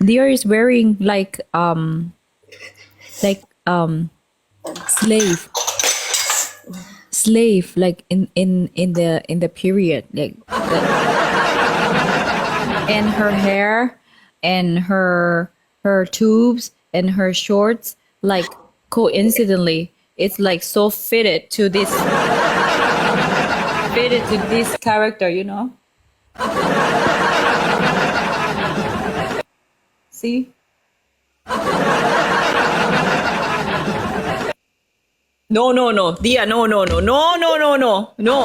Deer is wearing like um like um slave. Slave like in in in the in the period like the- and her hair and her her tubes and her shorts like coincidentally it's like so fitted to this fitted to this character you know see no no no dear no no no no no no no no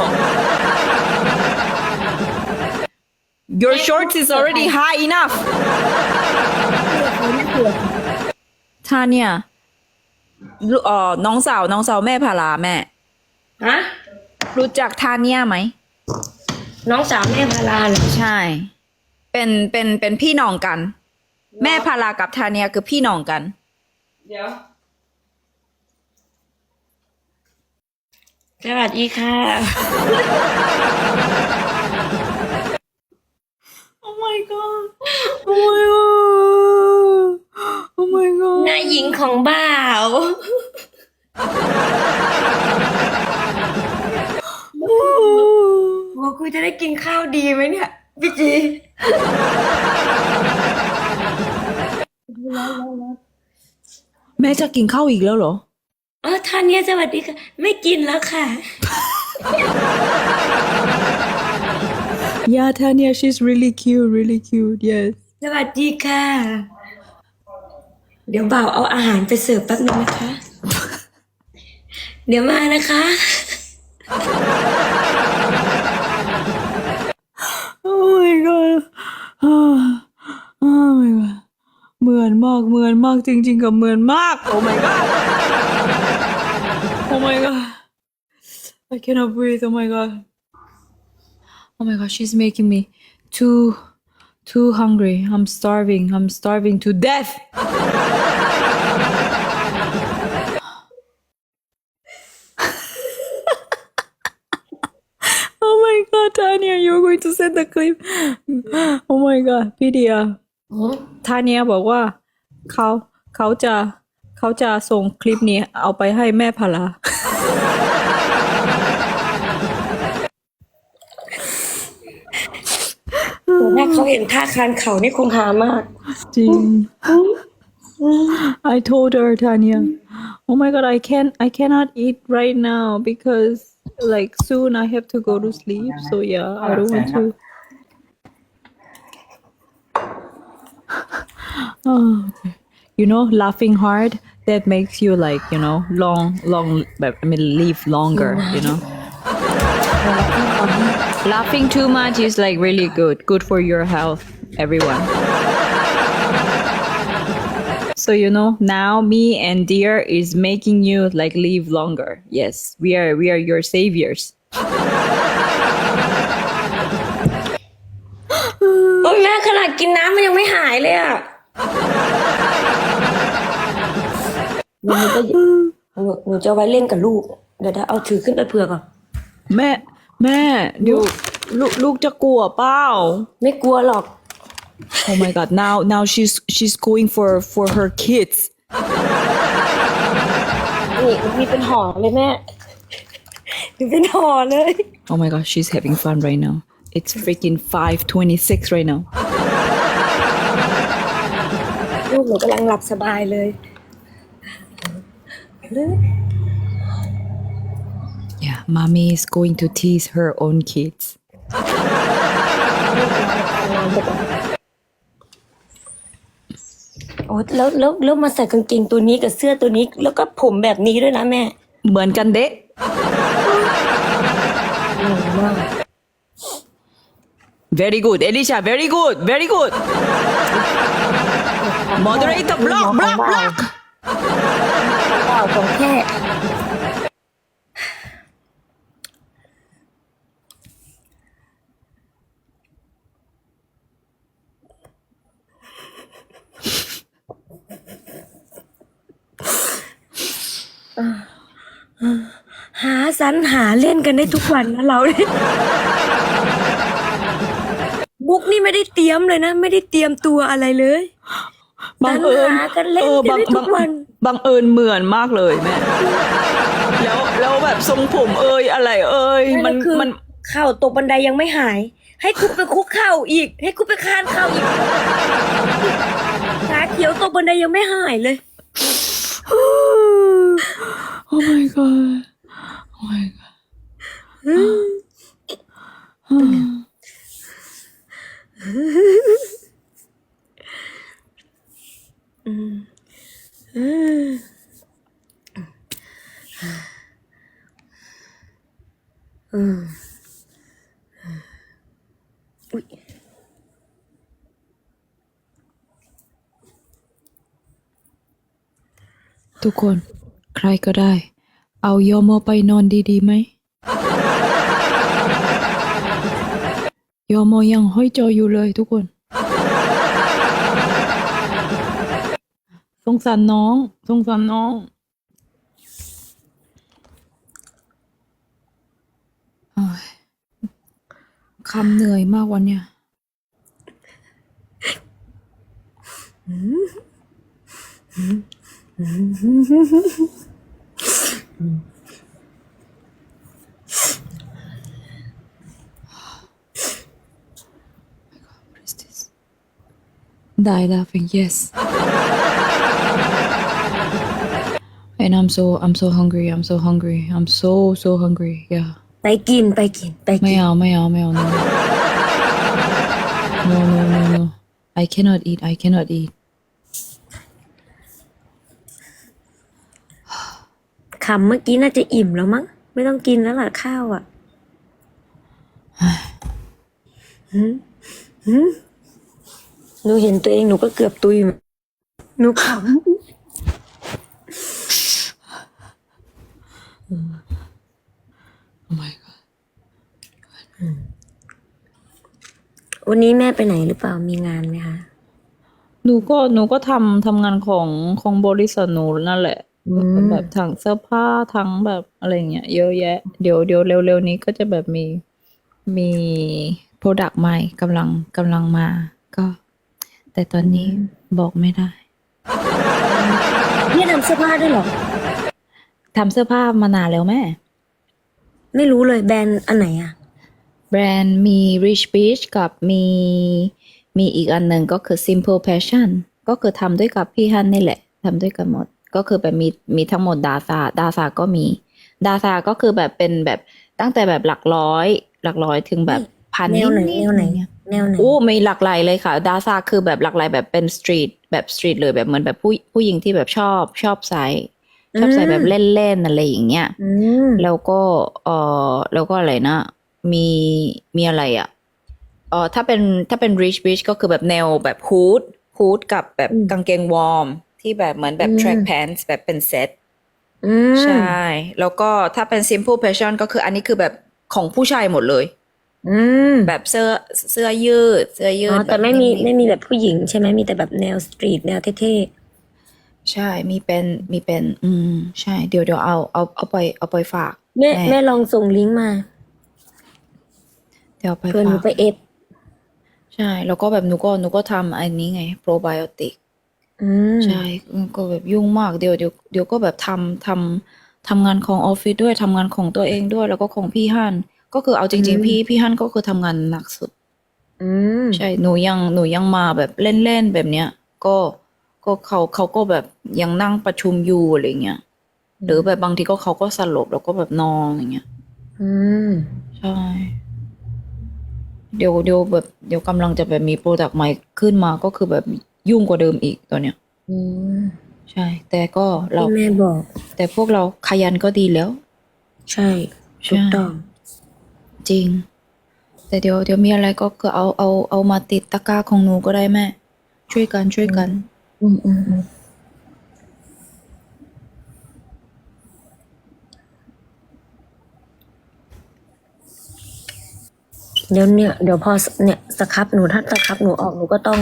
your shorts is already high enough ทาเนี่ยลูเอ่อน้องสาวน้องสาวแม่พาราแม่ ฮะ รู้จักทาเนี่ยไหม น้องสาวแม่พาราเหรอ ใช่ เป็นเป็นเป็นพี่น้องกัน แม่พารากับทาเนี่ยคือพี่น้องกัน เดี๋ยว สวัสดีค่ะ Oh my god Oh my god Oh my god นายหญิงของบ่าวโอ้คุยจะได้กินข้าวดีไหมเนี่ย พี่จี แม่จะกินข้าวอีกแล้วเหรอ เออท่านเนี้ยสวัสดีค่ะ ไม่กินแล้วค่ะ Yeah Tanya she's really cute really cute yes สวัสดีค่ะ เดี๋ยวบ่าวเอาอาหารไปเสิร์ฟแป๊บนึงนะคะ เดี๋ยวมานะคะ Oh my god เหมือนมากเหมือนมากจริงๆกับเหมือนมาก Oh my god Oh my god I cannot breathe Oh my god Oh my god she's making me too too hungry I'm starving I'm starving to death Oh my god Tanya you're going to send the clip Oh my god พี่เดีย ทาเนียบอกว่าเขาเขาจะเขาจะส่งคลิปนี้เอาไปให้แม่พาราถ้าเขาเห็นท่าคานเขานี่คงหามาก จริง I told her Tanya oh my god I can't I cannot eat right now because like soon I have to go to sleep so yeah I don't want to oh, okay. you know laughing hard that makes you like you know long long but I mean live longer you know laughing too much is like really good good for your health everyone so you know now me and dear is making you like live longer yes we are we are your saviors โอ้ยแม่ขนาดกินน้ำมันยังไม่หายเลยอ่ะ หนูก็หนูหนูจะเอาไว้เล่นกับลูก เดี๋ยวถ้าเอาถือขึ้นไปเผื่อก่อน แม่ แม่เดี๋ยวลูกลูกจะกลัวเปล่า ไม่กลัวหรอก oh my god now now she's she's going for for her kids นี่มีเป็นห่อเลยแม่มีเป็นห่อเลย oh my god she's having fun right now it's freaking 526 right now ลูก หนูกำลังหลับสบายเลย yeah mommy is going to tease her own kids โอ้แล้วแล้วแล้วมาใส่กางเกงตัวนี้กับเสื้อตัวนี้ แล้วก็ผมแบบนี้ด้วยนะแม่ เหมือนกันเดะ very good Elisha very good very good moderator block block block เปล่าของแค่หาสรรหาเล่นกันได้ทุกวันนะเราเนี่ยบุ๊กนี่ไม่ได้เตรียมเลยนะ ไม่ได้เตรียมตัวอะไรเลย บังเอิญหากันเล่นเออกันบังได้ทุบักงวันบังเอิญเหมือนมากเลยแม่แล้วแล้วแบบทรงผมเอยอะไรเอยมันคือมันเข่าตกบันไดยังไม่หาย ให้คุกไปคุกเข่าอีก ให้คุกไปคานเข่าอีกขาเขียวตกบันไดยังไม่หายเลยโอ้ my god โอ้ my god อืม อุ๊ยทุกคน ใครก็ได้ เอายอมอไปนอนดีๆไหมยอมอยังห้อยจออยู่เลยทุกคน งสารน้อง สงสารน้องอคำเหนื่อยมากวันเนี้ย What is this? Die laughing, yes. And I'm so I'm so hungry. I'm so hungry. I'm so so hungry. Yeah. ไปกินไปกินไปไม่กินเอาไม่เอาไม่เอา no no no no no I cannot eat I cannot eat คำเมื่อกี้น่าจะอิ่มแล้วมั้ง ไม่ต้องกินแล้วล่ะข้าวอะหืมหืมหนูเห็นตัวเองหนูก็เกือบตุยหนูข oh my god ำวันนี้แม่ไปไหนหรือเปล่ามีงานไหมคะ หนูก็หนูก็ทำทำงานของของบริษัทหนูนั่นแหละ อืม แบบทั้งเสื้อผ้าทั้งแบบอะไรเงี้ยเยอะแยะ เดี๋ยวเดี๋ยวเร็วๆนี้ก็จะแบบมีมีโปรดักต์ใหม่กำลังกำลังมา ก็ แต่ตอนนี้บอกไม่ได้ เนี่ยทำเสื้อผ้าด้วยเหรอ ทำเสื้อผ้ามานานแล้วแม่ ไม่รู้เลยแบรนด์อันไหนอะแบรนด์มี Rich Beach กับมีมีอีกอันหนึ่งก็คือ Simple Passion ก็คือทำด้วยกับพี่ฮันนี่แหละทำด้วยกันหมด ก็คือแบบมีมีทั้งหมดดาซาดาซาก็มีดาซาก็คือแบบเป็นแบบตั้งแต่แบบหลักร้อย หลักร้อยถึงแบบพันแนวไหนดๆแนวไหนอย่างเงี้ยแนวไหนโอ้มีหลากหลายเลยค่ะ ดาซาคือแบบหลากหลายแบบเป็นสตรีทแบบสตรีทเลยแบบเหมือนแบบผู้ผู้หญิงที่แบบชอบชอบใส่ ชอบใส่แบบเล่นๆอะไรอย่างเงี้ยอืมแล้วก็เออแล้วก็อะไรนะ มีมีอะไรอะเออถ้าเป็นถ้าเป็น rich beach ก็คือแบบแนวแบบฮูดฮูดกับแบบกางเกงวอร์ม ที่แบบเหมือนแบบ track pants แบบเป็นเซ็ตอืมใช่ แล้วก็ถ้าเป็น simple fashion ก็คืออันนี้คือแบบของผู้ชายหมดเลยอืมแบบเสื้อเสื้อยืด เสื้อยือ๋ดอแต่บบไม่มีนิ่ๆไม่มีแบบผู้หญิงใช่ไหมมีแต่แบบแนวสตรีทแนวเท่ ใช่มีเป็นมีเป็น อืม ใช่ เดี๋ยวเดี๋ยวเอาเอาเอาไปเอาไปฝากๆแม่แม่แม่ลองส่งลิงก์มาเดี๋ยวเอาไปเพื่อหนูฝากไปเอฟใช่ แล้วก็แบบหนูก็หนูก็ทำอันนี้ไงโปรไบโอติก อืม ใช่ก็แบบยุ่งมากเดี๋ยวเดี๋ยวเดี๋ยวก็แบบทำทำทำงานของออฟฟิศด้วยทำงานของตัวเองด้วย แล้วก็ของพี่ฮั่นก็คือเอาจริงๆพี่พี่ฮั่นก็คือทำงานหนักสุด อืม ใช่หนูยังหนูยังมาแบบเล่นๆแบบเนี้ย ก็ ก็เขาเขาก็แบบยังนั่งประชุมอยู่อะไรเงี้ยหรือแบบบางทีก็เขาก็สลบแล้วก็แบบนอนอย่างเงี้ย อืม ใช่ เดี๋ยวเดี๋ยวแบบเดี๋ยวกำลังจะแบบมีโปรดักต์ใหม่ขึ้นมาก็คือแบบยุ่งกว่าเดิมอีกตัวเนี้ย อืม ใช่ แต่ก็เราที่แม่บอก แต่พวกเราขยันก็ดีแล้ว ใช่ถูกต้อง จริง แต่เดี๋ยวเดี๋ยวมีอะไรก็คือเอาเอาเอามาติดตะกร้าของหนูก็ได้แม่ ช่วยกันช่วยกัน อืมอืมอืมเดี๋ยวเนี่ยเดี๋ยวพอเนี่ยสครับหนูถ้าสครับหนูออกหนูก็ต้อง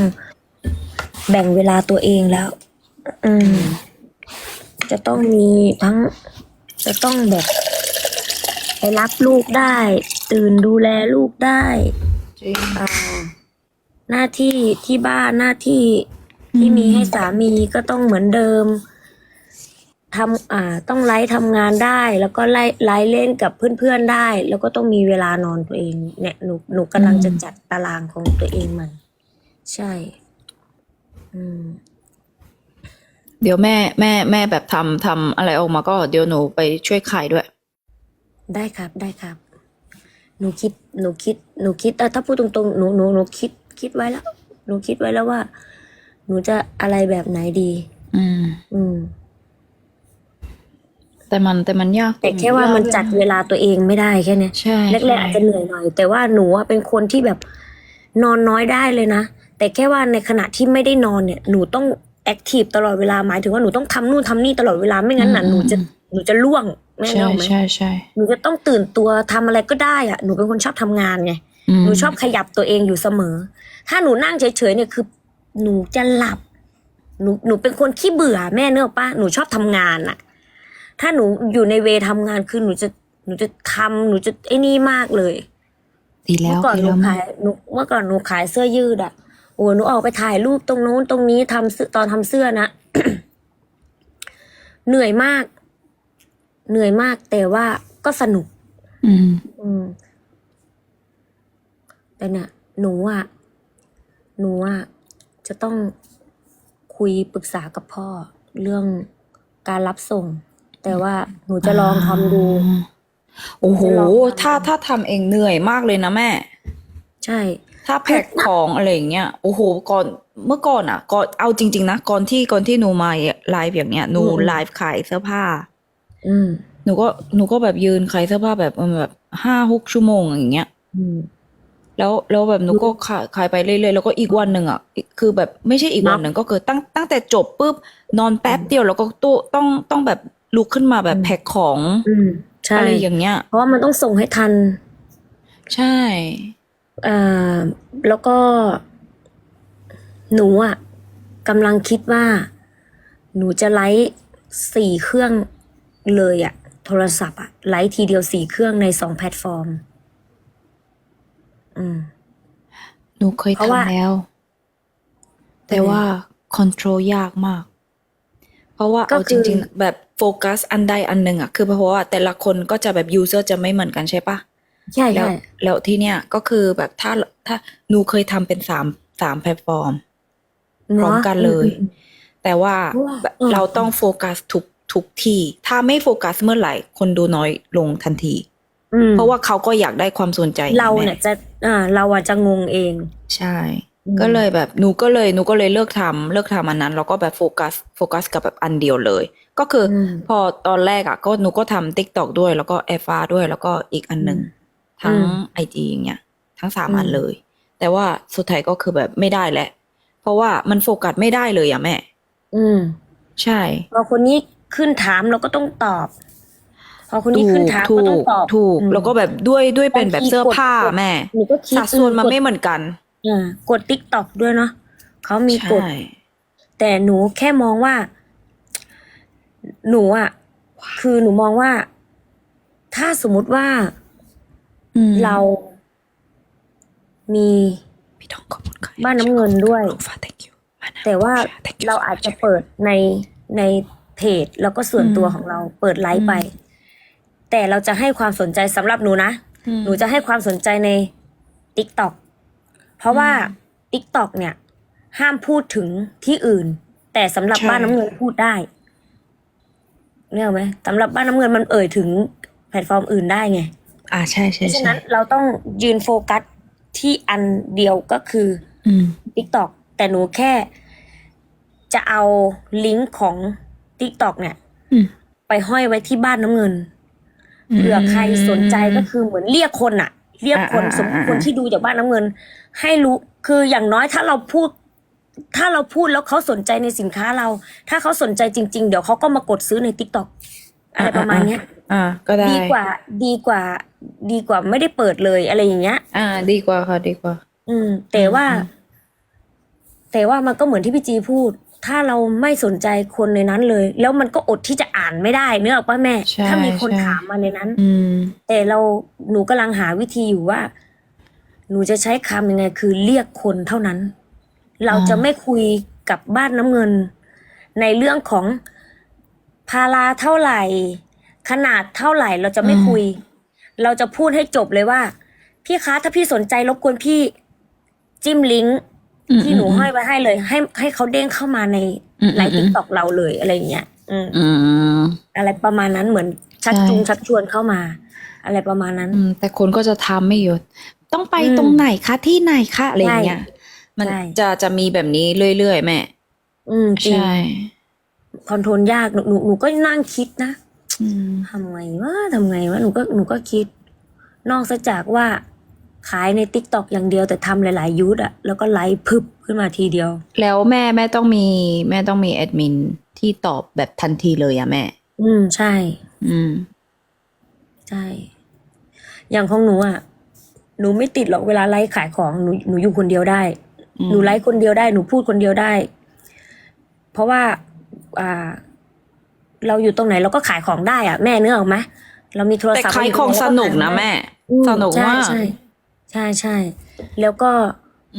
แบ่งเวลาตัวเองแล้ว อืม จะต้องมีทั้ง จะต้องแบบไปรับลูกได้ ตื่นดูแลลูกได้จริงอ่าหน้าที่ที่บ้านหน้าที่ ที่มีให้สามีก็ต้องเหมือนเดิมทำอ่า ต้องไลฟ์ทำงานได้ แล้วก็ไล่ไลฟ์เล่นกับเพื่อนๆได้ แล้วก็ต้องมีเวลานอนตัวเอง เนี่ยหนูหนูกำลังจะจัดตารางของตัวเองใหม่ ใช่ อืม เดี๋ยวแม่แม่แม่แบบทำทำอะไรออกมาก็เดี๋ยวหนูไปช่วยขายด้วย ได้ครับได้ครับ หนูคิดหนูคิดหนูคิดเออถ้าพูดตรงๆหนูหนูหนูคิดคิดไว้แล้ว หนูคิดไว้แล้วว่า หนูจะอะไรแบบไหนดี อืม อืม แต่มันแต่มันยากแต่แค่ว่ามันจัดเวลาตัวเองไม่ได้แค่เนี้ยใช่แรกๆอาจจะเหนื่อยหน่อย แต่ว่าหนูอะเป็นคนที่แบบนอนน้อยได้เลยนะ แต่แค่ว่าในขณะที่ไม่ได้นอนเนี่ย หนูต้องแอคทีฟตลอดเวลาหมายถึงว่าหนูต้องทำนู่นทำนี่ตลอดเวลาไม่งั้นน่ะหนูจะหนูจะล่วงแม่นึกใช่ออกไหมใช่ใช่หนูจะต้องตื่นตัวทำอะไรก็ได้อะหนูเป็นคนชอบทำงานไงมหนูชอบขยับตัวเองอยู่เสมอ ถ้าหนูนั่งเฉยๆเนี่ยคือ หนูจะหลับ หนูหนูเป็นคนขี้เบื่อแม่เนกอะป้าหนูชอบทำงานอะถ้าหนูอยู่ในเวทำงานคือหนูจะหนูจะทำหนูจะไอ้นี่มากเลยดีแล้เมื่วอก่อนดีหนูแล้วแม่ขายหนูเมื่อก่อนหนูขายเสื้อยืดอะโอ้หนูออกไปถ่ายรูปตรงนู้นตรงนี้ทำเสื้อตอนทำเสื้อนะเหนื่อยมาก เหนื่อยมากแต่ว่าก็สนุก อืม อืมแต่เนี่ยหนูอะ หนูอะ จะต้องคุยปรึกษากับพ่อเรื่องการรับส่ง แต่ว่าหนูจะลองทำดู โอ้โหจะลองทำถ้าถ้าทำเองเหนื่อยมากเลยนะแม่ ใช่ ถ้าแพ็คของอะไรอย่างเงี้ย โอ้โห ก่อน เมื่อก่อนอะ ก่อน เอาจริง ๆ นะ ก่อนที่ ก่อนที่หนูมาไลฟ์อย่างเงี้ย หนูอืมไลฟ์ขายเสื้อผ้า อืม หนูก็ หนูก็แบบยืนขายเสื้อผ้าแบบเออแบบห้าหกชั่วโมงอย่างเงี้ย อืม แล้วแล้วแบบหนูก็ขายขายไปเรื่อยๆแล้วก็อีกวันหนึ่งอะอีกคือแบบไม่ใช่อีกวันหนึ่งก็คือตั้งตั้งแต่จบปุ๊บนอนแป๊บเดียวแล้วก็ตู้ต้องต้องแบบลุกขึ้นมาแบบอืมแพ็คของอืมใช่อะไรอย่างเงี้ย เพราะว่ามันต้องส่งให้ทัน ใช่เอ่อแล้วก็ หนูอะกำลังคิดว่า หนูจะไลฟ์สี่เครื่องเลยอะ โทรศัพท์อะไลฟ์ทีเดียวสี่เครื่องในสองแพลตฟอร์ม อืม หนูเคยเพราะว่า ทำแล้ว แต่เป็นไงว่าคอนโทรลยากมาก เพราะว่าก็เอาคืจอริง ๆ แบบโฟกัสอันใดอันหนึ่งอะคือเพราะว่าแต่ละคนก็จะแบบยูเซอร์จะไม่เหมือนกันใช่ปะ ใช่แล้วใช่แล้วที่เนี้ยก็คือแบบถ้าถ้าหนูเคยทำเป็นสามสามแพลตฟอร์ม พร้อมกันเลยอืม แต่ว่าว้าแบบอืม เราต้องโฟกัสทุกทุกที่ ถ้าไม่โฟกัสเมื่อไหร่ คนดูน้อยลงทันที อืมเพราะว่าเขาก็อยากได้ความสนใจเราแม่เนี่ยจะ อ่า เราอะจะงงเอง ใช่อืมก็เลยแบบหนูก็เลยหนูก็เลยเลิกทำเลิกทำอันนั้นแล้วก็แบบโฟกัสโฟกัสกับแบบอันเดียวเลย ก็คืออมพอตอนแรกอะก็หนูก็ทำ t ิ k t o k ด้วย แล้วก็แอฟาด้วยแล้วก็อีกอันหนึ่งทั้งอืมไอจีอย่างเงี้ยทั้งสามอืมอันเลย แต่ว่าสุดท้ายก็คือแบบไม่ได้แหละ เพราะว่ามันโฟกัสไม่ได้เลยอะแม่ อืม ใช่พอคนนี้ขึ้นถามเราก็ต้องตอบ พอคนนี้ถูขึ้นกถามถูก็ต้องกตอบถูกอืมแล้วก็แบบด้วยด้วยเป็นแบบบางทีเสื้อผ้ากดแม่หนูก็คิดสัดส่วนมันกดไม่เหมือนกันอ่ากดติ๊กต็อกด้วยเนาะเขามีกดใช่แต่หนูแค่มองว่า หนูอะ คือหนูมองว่า ถ้าสมมุติว่าอืมเรา มีพี่ทองขอบคุณค่ะบ้านน้ำเงินด้วยน้องฟ้า thank you มานะแต่ว่า Thank you เรา so อาจ much จะเปิดในในเพจแล้วก็ส่วนตัวอืมของเราเปิดไลฟ์ไปอืม แต่เราจะให้ความสนใจสำหรับหนูนะ อืม หนูจะให้ความสนใจใน t ิ k t o k เพราะว่า t ิ k t o k เนี่ย ห้ามพูดถึงที่อื่น แต่สำหรับใช่ บ้านน้ำเงินพูดได้เนี่ยไหมสำหรับบ้านน้ำเงินมันเอ่ยถึงแพลตฟอร์มอื่นได้ไง อ่าใช่เพใช่ราะฉะใช่นั้นเราต้องยืนโฟกัสที่อันเดียวก็คือ อืม t ิ k t o k แต่หนูแค่จะเอาลิงก์ของ t ิ k t o k เนี่ย อืม ไปห้อยไว้ที่บ้านน้ำเงิน เผื่อใครสนใจก็คือเหมือนเรียกคนอะเรียกคนอ่าสมอ่าคนที่ดูจากบ้านน้ำเงิน ให้รู้คืออย่างน้อยถ้าเราพูด ถ้าเราพูดแล้วเขาสนใจในสินค้าเรา ถ้าเขาสนใจจริง ๆ เดี๋ยวเขาก็มากดซื้อในทิกตอกอะไรประมาณเนี้ยอ่าก็ได้ดีกว่าดีกว่า ดีกว่าไม่ได้เปิดเลยอะไรอย่างเงี้ย อ่า ดีกว่าค่ะดีกว่า อืม แต่ว่าอืมแต่ว่ามันก็เหมือนที่พี่จีพูด ถ้าเราไม่สนใจคนในนั้นเลย แล้วมันก็อดที่จะอ่านไม่ได้เนื้อออกป่ะแม่ ใช่ถ้ามีคนใช่ ถามมาในนั้น อืม แต่เราหนูกำลังหาวิธีอยู่ว่า หนูจะใช้คำยังไง คือเรียกคนเท่านั้น เราอ่าจะไม่คุยกับบ้านน้ำเงิน ในเรื่องของพาราเท่าไหร่ ขนาดเท่าไหร่ เราจะไม่คุย เราจะพูดให้จบเลยว่า พี่คะถ้าพี่สนใจรบกวนพี่ จิ้มลิงก์อืม ที่หนูห้อยไว้ให้เลย ให้ให้เขาเด้งเข้ามาในอืมไลฟ์อืติ๊มกต็อกเราเลยอะไรอย่างเงี้ยอืมอืมอะไรประมาณนั้นเหมือนชักใช่จูงชักชวนเข้ามา อะไรประมาณนั้นอืมแต่คนก็จะทำไม่หยุดต้องไปอืมตรงไหนคะที่ไหนคะอะไรอย่างเงี้ย มันใช่จะจะมีแบบนี้เรื่อยๆแม่ อืมจริงใช่คอนโทรลยากหนูหนูหนูก็นั่งคิดนะอืมทำไงวะทำไงวะหนูก็หนูก็คิด นอกจากว่า ขายในติ๊กต็อกอย่างเดียวแต่ทำหลาย ๆ ยูทอะแล้วก็ไลฟ์พึบขึ้นมาทีเดียว แล้วแม่แม่ต้องมี แม่ต้องมีแอดมินที่ตอบแบบทันทีเลยอะแม่ อืมใช่ อืม ใช่ อย่างของหนูอะหนูไม่ติดหรอกเวลาไลฟ์ขายของหนูหนูอยู่คนเดียวได้ อืม หนูไลฟ์คนเดียวได้หนูพูดคนเดียวได้ เพราะว่า อ่า เราอยู่ตรงไหนเราก็ขายของได้อะแม่เนื้อออกไหมเรามีโทรแต่ศัพท์ขายของสนุกนะแม่ อืมสนุกมาก ใช่ใช่ ใช่ใช่แล้วก็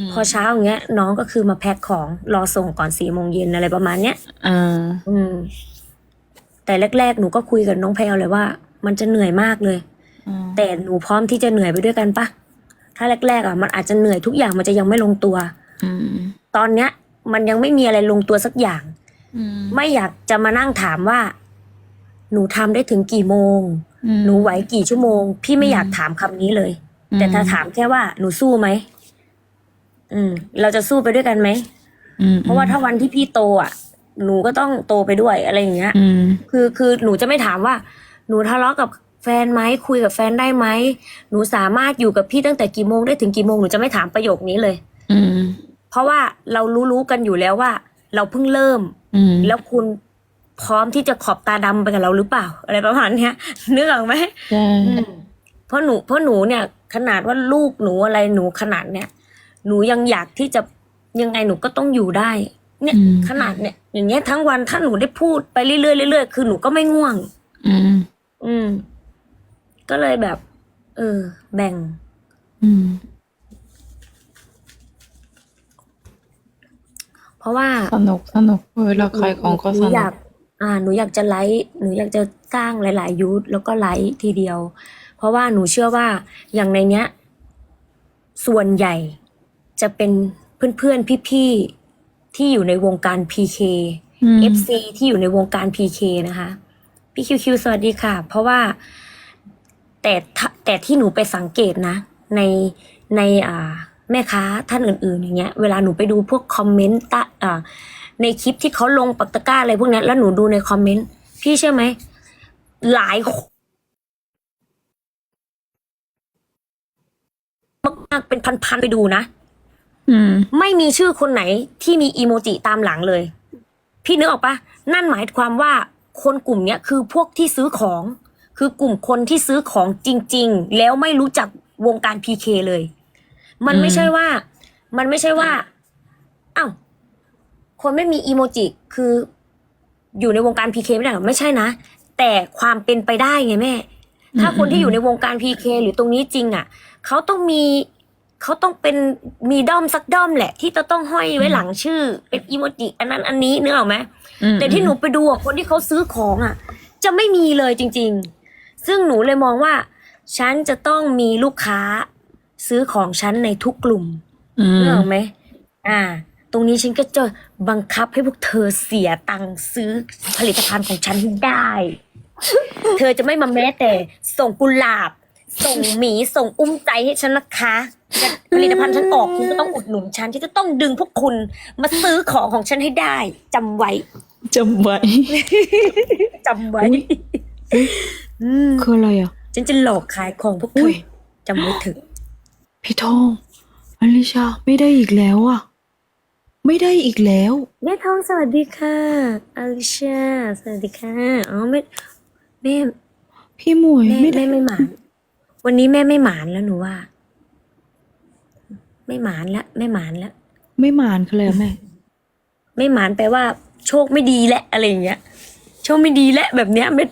มพอเช้าอย่างเงี้ย น้องก็คือมาแพ็คของรอส่งก่อนสี่โมงเย็นอะไรประมาณเนี้ยอ่าอืม แต่แรก ๆ หนูก็คุยกับน้องแพลวเลยว่า มันจะเหนื่อยมากเลยอ่าแต่หนูพร้อมที่จะเหนื่อยไปด้วยกันปะถ้าแรกๆอะมันอาจจะเหนื่อยทุกอย่างมันจะยังไม่ลงตัวอืมตอนเนี้ย มันยังไม่มีอะไรลงตัวสักอย่างอืมไม่อยากจะมานั่งถามว่า หนูทำได้ถึงกี่โมงอืมหนูไหวกี่ชั่วโมง พี่ไม่อืมอยากถามคำนี้เลยอืม แต่ถ้าถามแค่ว่าหนูสู้ไหมอืม เราจะสู้ไปด้วยกันไหมอืมเพราะว่าถ้าวันที่พี่โตอะ หนูก็ต้องโตไปด้วยอะไรอย่างเงี้ยอืมคือคือหนูจะไม่ถามว่า หนูทะเลาะกับแฟนไหมคุยกับแฟนได้ไหมหนูสามารถอยู่กับพี่ตั้งแต่กี่โมงได้ถึงกี่โมงหนูจะไม่ถามประโยคนี้เลย อืม เพราะว่าเรารู้รู้กันอยู่แล้วว่า เราเพิ่งเริ่มอืมแล้วคุณพร้อมที่จะขอบตาดำไปกับเราหรือเปล่า อะไรประมาณเนี้ยนึกออกไหมใช่ เพราะหนูเพราะหนูเนี่ย ขนาดว่าลูกหนูอะไรหนูขนาดเนี้ยหนูยังอยากที่จะยังไงหนูก็ต้องอยู่ได้ เนี่ยอืมขนาดเนี่ย อย่างเงี้ยทั้งวันถ้าหนูได้พูดไปเรื่อยๆเรื่อยๆคือหนูก็ไม่ง่วง อืม อืม ก็เลยแบบ เออ แบ่ง อืม เพราะว่าสนุกสนุกเวลาขายของก็หสนูนุอยากกอ่า หนูอยากจะไลฟ์หนูอยากจะสร้างหลาย ๆ ยูทแล้วก็ไลฟ์ทีเดียว เพราะว่าหนูเชื่อว่าอย่างในเนี้ย ส่วนใหญ่จะเป็นเพื่อนๆพี่ๆที่อยู่ในวงการ PK อืม FC ที่อยู่ในวงการ PK นะคะ พี่คิวคิวสวัสดีค่ะ เพราะว่าแต่ถ้าแต่ที่หนูไปสังเกตนะ ในในอ่าแม่ค้าท่านอื่น ๆ อย่างเงี้ยเวลาหนูไปดูพวกคอมเมนต์ตะอ่าในคลิปที่เขาลงปักตะกร้าอะไรพวกเนี้ยแล้วหนูดูในคอมเมนต์พี่เชื่อไหมหลายคนมากๆเป็นพันๆไปดูนะอืมไม่มีชื่อคนไหนที่มีอีโมจิตามหลังเลย พี่นึกออกปะนั่นหมายความว่าคนกลุ่มเนี้ยคือพวกที่ซื้อของ คือกลุ่มคนที่ซื้อของจริง ๆ แล้วไม่รู้จักวงการพีเคเลย มันไม่อืมใช่ว่า มันไม่ใช่ว่าอ้าวคนไม่มีอีโมจิคืออยู่ในวงการพีเคไม่ได้เหรอไม่ใช่นะ แต่ความเป็นไปได้ไงแม่ ถ้าคนที่อยู่ในวงการพีเคหรือตรงนี้จริง อะเขาต้องมี เขาต้องเป็นมีด้อมสักด้อมแหละ ที่จะต้องห้อยไว้หลังชื่อ เป็นอีโมจิอันนั้นอันนี้นึกออกไหมอืมแต่ที่หนูไปดูอะคนที่เขาซื้อของอะ จะไม่มีเลยจริง ๆ ซึ่งหนูเลยมองว่า ฉันจะต้องมีลูกค้า ซื้อของฉันในทุกกลุ่มอืมนึกออกไหมอ่า ตรงนี้ฉันก็จะบังคับให้พวกเธอเสียตังค์ซื้อผลิตภัณฑ์ของฉันให้ได้ เธอจะไม่มาแม้แต่ส่งกุหลาบ ส่งหมีส่งอุ้มใจให้ฉันนะคะแต่ผลิตภัณฑ์ฉันออกคุณก็ต้องอุดหนุนฉันที่จะต้องดึงพวกคุณมาซื้อของของฉันให้ได้จำไว้จำไว้จำไว้อืมคืออะไรอะ ฉันจะหลอกขายของพวกเธอุ้อยจำไว้เถอะพี่ทองอลิชาไม่ได้อีกแล้วอะ ไม่ได้อีกแล้วแม่ทองสวัสดีค่ะอลิชาสวัสดีค่ะอ๋อไม่แม่พี่หมวยแม่ไม่ได้แม่ไม่หมาน วันนี้แม่ไม่หมานแล้วหนูว่า ไม่หมานแล้วไม่หมานแล้วไม่หมานคืออะไรอะแม่ ไม่หมานแปลว่า โชคไม่ดีและอะไรอย่างเงี้ย โชคไม่ดีและแบบเนี้ยไม่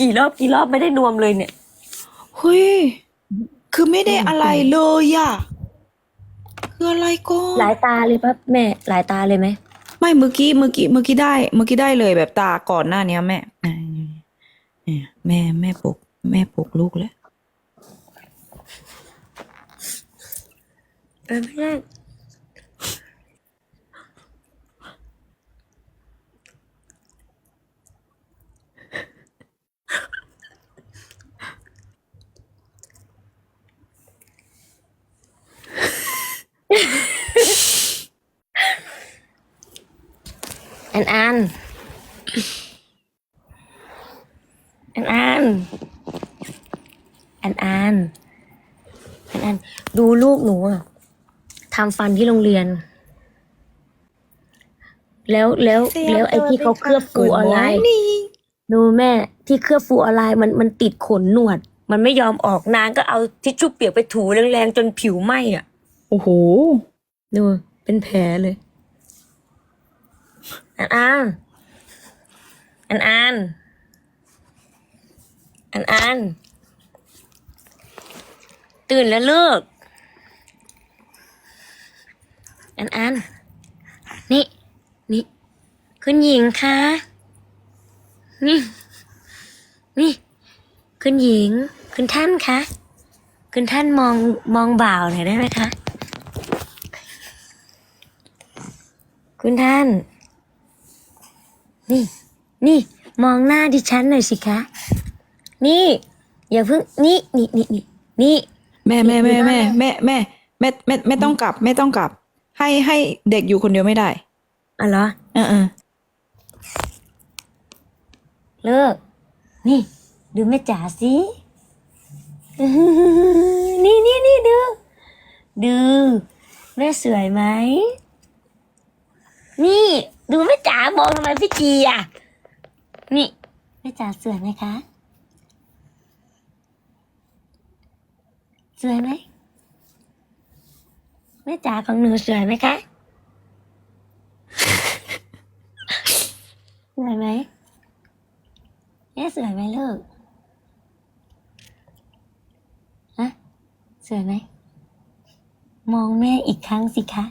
กี่รอบกี่รอบไม่ได้นวมเลยเนี่ยเฮ้ยคือไม่ได้อะไรเลยอะคืออะไรก็หลายตาเลยปะแม่ หลายตาเลยไหมไม่เมื่อกี้เมื่อกี้เมื่อกี้ได้ เมื่อกี้ได้เลยแบบตาก่อนหน้าเนี้ยแม่เนี่ยแม่แม่ปลุกแม่ปลุกลูกแล้ว เออไม่ได้อันอันอันอันอันอันอันอันดูลูกหนูอะ ทำฟันที่โรงเรียน แล้วแล้วแล้วไอ้ที่เขาเคลือบฟูออนไลน์นี่ดูแม่ที่เคลือบฟูออนไลน์มันมันติดขนหนวด มันไม่ยอมออกนางก็เอาทิชชู่เปียกไปถูแรงๆจนผิวไหม้อะโอ้โหดูเป็นแผลเลย อันอันอันอันอันอันตื่นแล้วเลิก อันอัน นี่ นี่ คุณหญิงคะ นี่ นี่ คุณหญิง คุณท่านคะ คุณท่านมองมองบ่าวหน่อยได้ไหมคะ คุณท่าน นี่ นี่ มองหน้าดิฉันหน่อยสิคะ นี่ อย่าเพิ่ง นี่ นี่นี่นี่นี่ แม่แม่แม่แม่แม่แม่แม่แม่แม่ต้องกลับแม่ต้องกลับ ให้ให้เด็กอยู่คนเดียวไม่ได้อะเหรอเออเออเลิก นี่ ดูแม่จ๋าสินี่นี่นี่ดู ดู แม่สวยไหม นี่ ดูแม่จ๋ามองทำไมพี่จีอะ นี่แม่จ๋าสวยไหมคะ สวยไหมแม่จ๋าของหนูสวยไหมคะ สวยไหมแม่สวยไหมลูก ฮะ สวยไหม มองแม่อีกครั้งสิคะ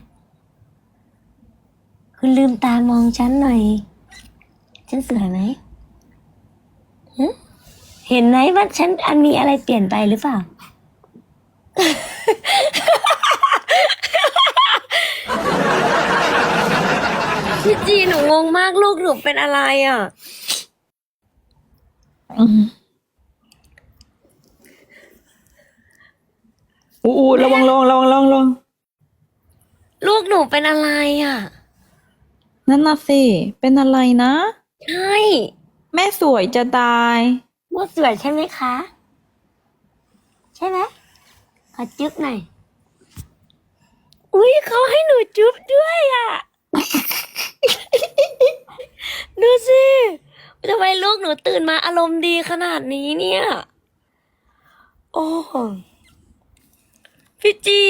คุณลืมตามองฉันหน่อย ฉันสวยไหม เห็นไหมว่าฉันอันมีอะไรเปลี่ยนไปหรือเปล่า พี่จีหนูงงมากลูกหนูเป็นอะไรอะอืมอู้อู้ระวังระวังระวังระวังระวังลูกหนูเป็นอะไรอะ นั่นน่ะสิ เป็นอะไรนะ ใช่แม่สวยจะตาย ว่าสวยใช่ไหมคะ ใช่ไหมขอจุ๊บหน่อย อุ้ยเขาให้หนูจุ๊บด้วยอะ ดูสิทำไมลูกหนูตื่นมาอารมณ์ดีขนาดนี้เนี่ย โอ้พี่จี